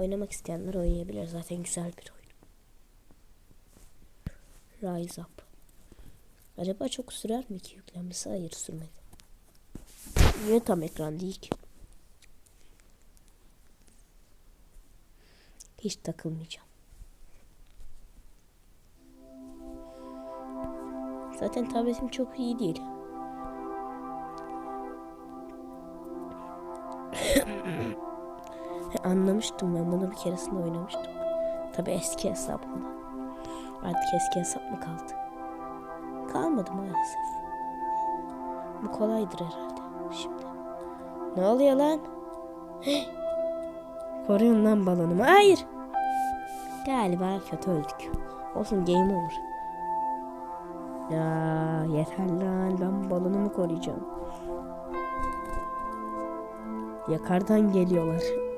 Oynamak isteyenler oynayabilir. Zaten güzel bir oyun. Rise Up. Acaba çok sürer mi ki yüklenmesi? Hayır sürmedi. Niye tam ekran değil ki? Hiç takılmayacağım. Zaten tabletim çok iyi değil. Anlamıştım ben bunu bir keresinde oynamıştım. Tabi eski hesabımda. Artık eski hesap mı kaldı? Kalmadı maalesef. Bu kolaydır herhalde şimdi. Ne oluyor lan? Koruyun lan balonumu. Hayır. Galiba kötü öldük. Olsun game over. Ya yeter lan ben balonumu koruyacağım. Yakardan geliyorlar.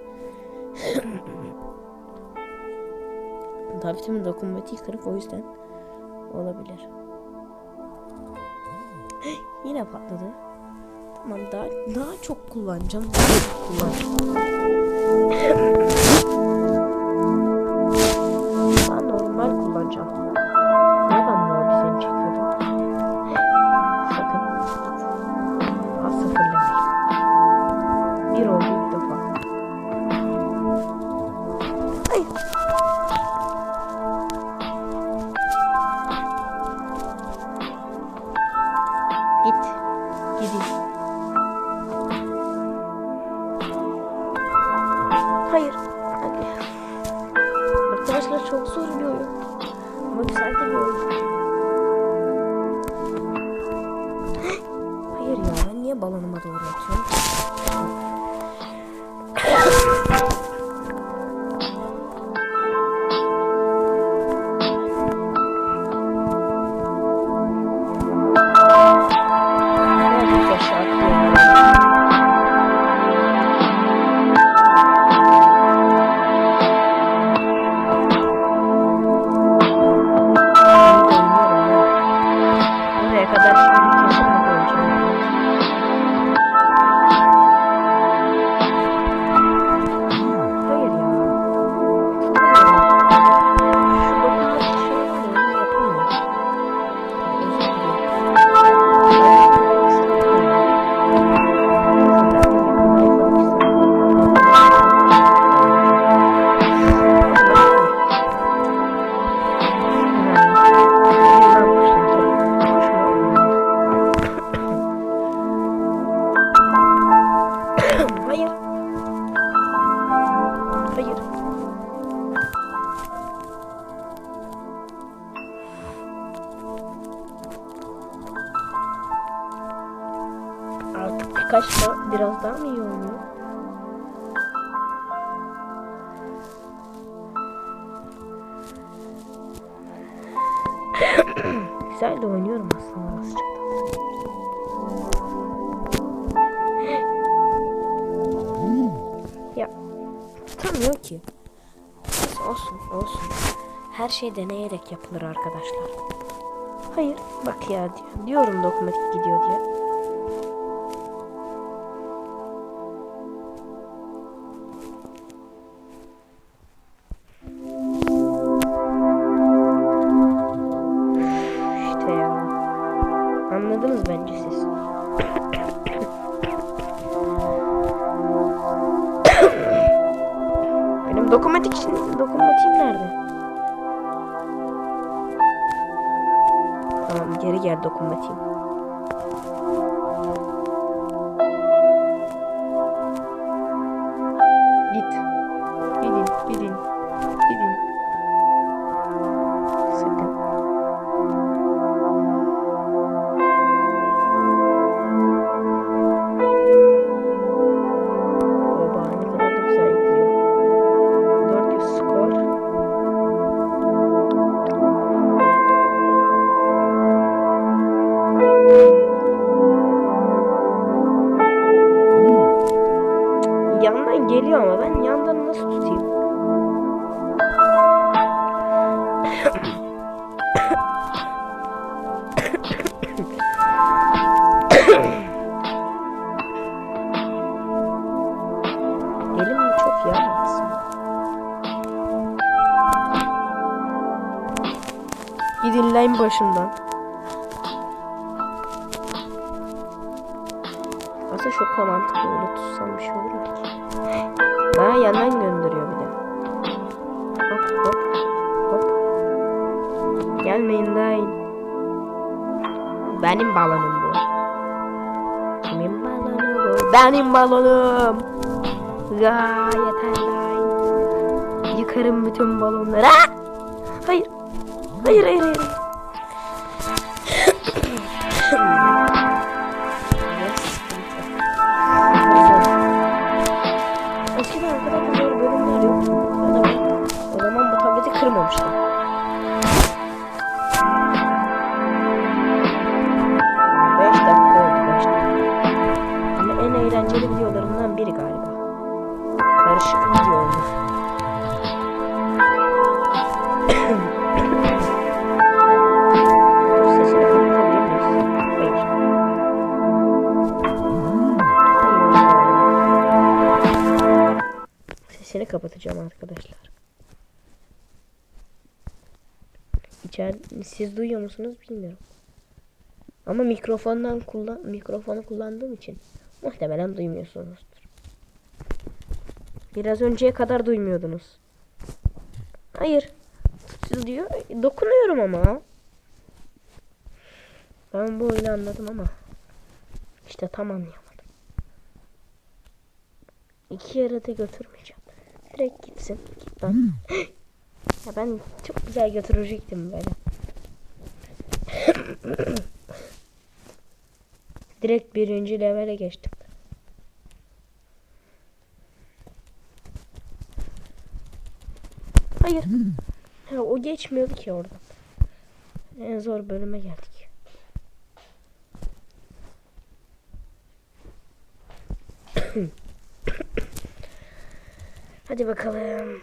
Tabletimin dokunmatiği kırık o yüzden olabilir. Yine patladı. Tamam daha daha çok kullanacağım. Daha çok kullanacağım. Da biraz daha mı iyi oynuyor? Güzel de oynuyorum aslında azıcık. Ya tutamıyor ki. Olsun olsun. Her şey deneyerek yapılır arkadaşlar. Hayır bak ya di- diyorum dokunmatik gidiyor diye. Anladınız bence siz. Benim dokunmatik için dokunmatiğim nerede? Tamam geri gel dokunmatiğim. geliyor ama ben yandan nasıl tutayım? Elim çok yalnız. Gidin başından. Aslında çok mantıklı öyle tutsam bir şey olur mu? Bana yandan gönderiyor bir de. Hop hop hop. Gelmeyin lan. Benim balonum bu. Kimin balonu bu? Benim balonum. Ya yeter lan. Yıkarım bütün balonları. Ah! Hayır. Hayır hayır hayır. Sesini kapatacağım arkadaşlar. İçer siz duyuyor musunuz bilmiyorum. Ama mikrofondan kullan mikrofonu kullandığım için muhtemelen duymuyorsunuzdur. Biraz önceye kadar duymuyordunuz. Hayır. Siz diyor. Dokunuyorum ama. Ben bu oyunu anladım ama işte tam anlayamadım. İki yere de götürmeyeceğim. Direkt gitsin. Git lan. ya ben çok güzel götürecektim böyle. Direkt birinci levele geçtim. Hayır. Ha, o geçmiyordu ki oradan. En zor bölüme geldik. Hadi bakalım.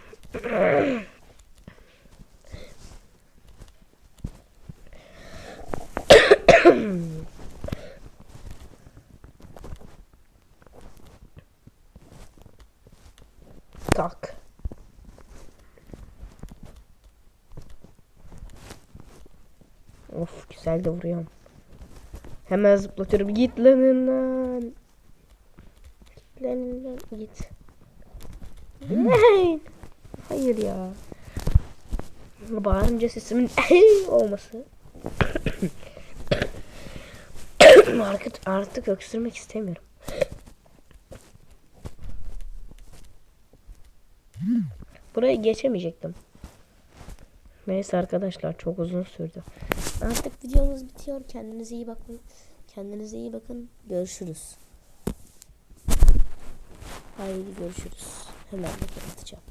Tak. Of güzel de vuruyorum. Hemen zıplatıyorum. Git lan lan. Git lan lan git. Hayır ya. Bağırınca sesimin olması. artık, artık öksürmek istemiyorum. Burayı geçemeyecektim. Neyse arkadaşlar çok uzun sürdü. Artık videomuz bitiyor. Kendinize iyi bakın. Kendinize iyi bakın. Görüşürüz. Haydi görüşürüz. Hemen de kapatacağım.